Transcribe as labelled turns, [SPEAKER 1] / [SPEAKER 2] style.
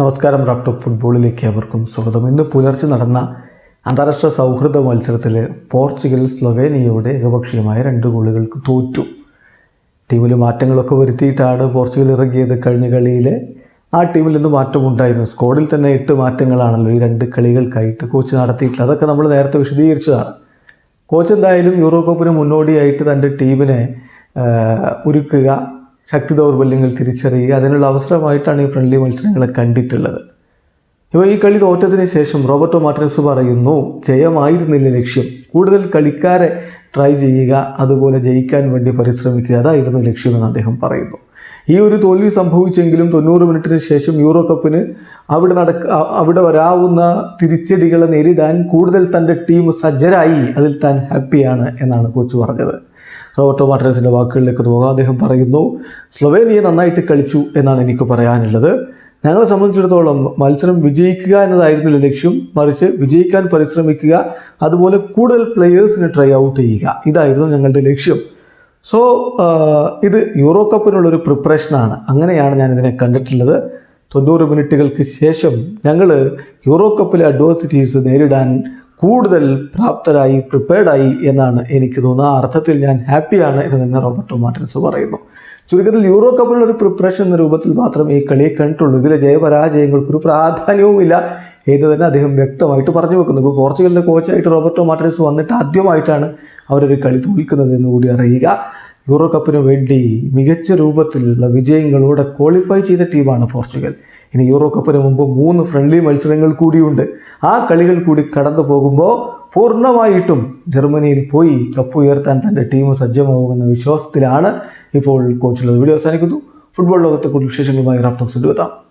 [SPEAKER 1] നമസ്കാരം raft top ഫുട്ബോളിലേക്ക് അവർക്കും സ്വാഗതം. ഇന്ന് പുലർച്ചെ നടന്ന അന്താരാഷ്ട്ര സൗഹൃദ മത്സരത്തിൽ പോർച്ചുഗൽ സ്ലൊവേനിയയോട് ഏകപക്ഷീയമായ രണ്ട് ഗോളുകൾക്ക് തോറ്റു. ടീമിൽ മാറ്റങ്ങളൊക്കെ വരുത്തിയിട്ടാണ് പോർച്ചുഗൽ ഇറങ്ങിയത് കഴിഞ്ഞ കളിയിൽ ആ ടീമിൽ നിന്ന് മാറ്റമുണ്ടായിരുന്നു സ്കോഡിൽ തന്നെ എട്ട് മാറ്റങ്ങളാണല്ലോ ഈ രണ്ട് കളികൾക്കായിട്ട് കോച്ച് നടത്തിയിട്ടുള്ളത്. അതൊക്കെ നമ്മൾ നേരത്തെ വിശദീകരിച്ചതാണ്. കോച്ച് എന്തായാലും യൂറോ കപ്പിന് മുന്നോടിയായിട്ട് തന്റെ ടീമിനെ ഒരുക്കുക ശക്തി ദൗർബല്യങ്ങൾ തിരിച്ചറിയുക അതിനുള്ള അവസരമായിട്ടാണ് ഈ ഫ്രണ്ട്ലി മത്സരങ്ങളെ കണ്ടിട്ടുള്ളത്. ഇപ്പോൾ ഈ കളി തോറ്റതിന് ശേഷം റോബർട്ടോ മാർട്ടിനസ് പറയുന്നു ജയമായിരുന്നില്ല ലക്ഷ്യം. കൂടുതൽ കളിക്കാരെ ട്രൈ ചെയ്യുക അതുപോലെ ജയിക്കാൻ വേണ്ടി പരിശ്രമിക്കുക അതായിരുന്നു ലക്ഷ്യമെന്ന് അദ്ദേഹം പറയുന്നു. ഈ ഒരു തോൽവി സംഭവിച്ചെങ്കിലും തൊണ്ണൂറ് മിനിറ്റിന് ശേഷം യൂറോ കപ്പിന് അവിടെ നടക്ക അവിടെ വരാവുന്ന തിരിച്ചടികളെ നേരിടാൻ കൂടുതൽ തന്റെ ടീം സജ്ജരായി അതിൽ താൻ ഹാപ്പിയാണ് എന്നാണ് കോച്ച് പറഞ്ഞത്. റോബർട്ടോ മാർട്ടിനസിന്റെ വാക്കുകളിലേക്ക് പോകാം. അദ്ദേഹം പറയുന്നു സ്ലൊവേനിയ നന്നായിട്ട് കളിച്ചു എന്നാണ് എനിക്ക് പറയാനുള്ളത്. ഞങ്ങളെ സംബന്ധിച്ചിടത്തോളം മത്സരം വിജയിക്കുക എന്നതായിരുന്നില്ല ലക്ഷ്യം. മറിച്ച് വിജയിക്കാൻ പരിശ്രമിക്കുക അതുപോലെ കൂടുതൽ പ്ലെയേഴ്സിനെ ട്രൈ ഔട്ട് ചെയ്യുക. ഇതായിരുന്നു ഞങ്ങളുടെ ലക്ഷ്യം. സോ ഇത് യൂറോ കപ്പിനുള്ളൊരു പ്രിപ്പറേഷനാണ് അങ്ങനെയാണ് ഞാൻ ഇതിനെ കണ്ടിട്ടുള്ളത്. തൊണ്ണൂറ് മിനിറ്റുകൾക്ക് ശേഷം ഞങ്ങൾ യൂറോ കപ്പിലെ അഡ്വേഴ്സിറ്റീസ് നേരിടാൻ കൂടുതൽ പ്രാപ്തരായി പ്രിപ്പയർഡായി എന്നാണ് എനിക്ക് തോന്നുന്നത്. ആ അർത്ഥത്തിൽ ഞാൻ ഹാപ്പിയാണ് എന്ന് തന്നെ റോബർട്ടോ മാർട്ടിൻസ് പറയുന്നു. ചുരുക്കത്തിൽ യൂറോ കപ്പിലുള്ള ഒരു പ്രിപ്പറേഷൻ എന്ന രൂപത്തിൽ മാത്രമേ ഈ കളിയെ കണ്ടിട്ടുള്ളൂ. ഇതിലെ ജയപരാജയങ്ങൾക്കൊരു പ്രാധാന്യവുമില്ല എന്ന് തന്നെ അദ്ദേഹം വ്യക്തമായിട്ട് പറഞ്ഞു വെക്കുന്നു. ഇപ്പോൾ പോർച്ചുഗലിന്റെ കോച്ചായിട്ട് റോബർട്ടോ മാർട്ടിൻസ് വന്നിട്ട് ആദ്യമായിട്ടാണ് അവരൊരു കളി തോൽക്കുന്നത് എന്ന് കൂടി അറിയുക. യൂറോ കപ്പിന് വേണ്ടി മികച്ച രൂപത്തിലുള്ള വിജയങ്ങളോടെ ക്വാളിഫൈ ചെയ്ത ടീമാണ് പോർച്ചുഗൽ. ഇനി യൂറോ കപ്പിന് മുമ്പ് മൂന്ന് ഫ്രണ്ട്ലി മത്സരങ്ങൾ കൂടിയുണ്ട്. ആ കളികൾ കൂടി കടന്നു പോകുമ്പോൾ പൂർണമായിട്ടും ജർമ്മനിയിൽ പോയി കപ്പ് ഉയർത്താൻ തന്റെ ടീം സജ്ജമാകുമെന്ന വിശ്വാസത്തിലാണ് ഇപ്പോൾ കോച്ചുള്ളത് വീഡിയോ അവസാനിക്കുന്നു. ഫുട്ബോൾ ലോകത്തെ കൂടുതൽ വിശേഷങ്ങളുമായി റാഫ്റ്റോക്സിന്റെ എത്താം.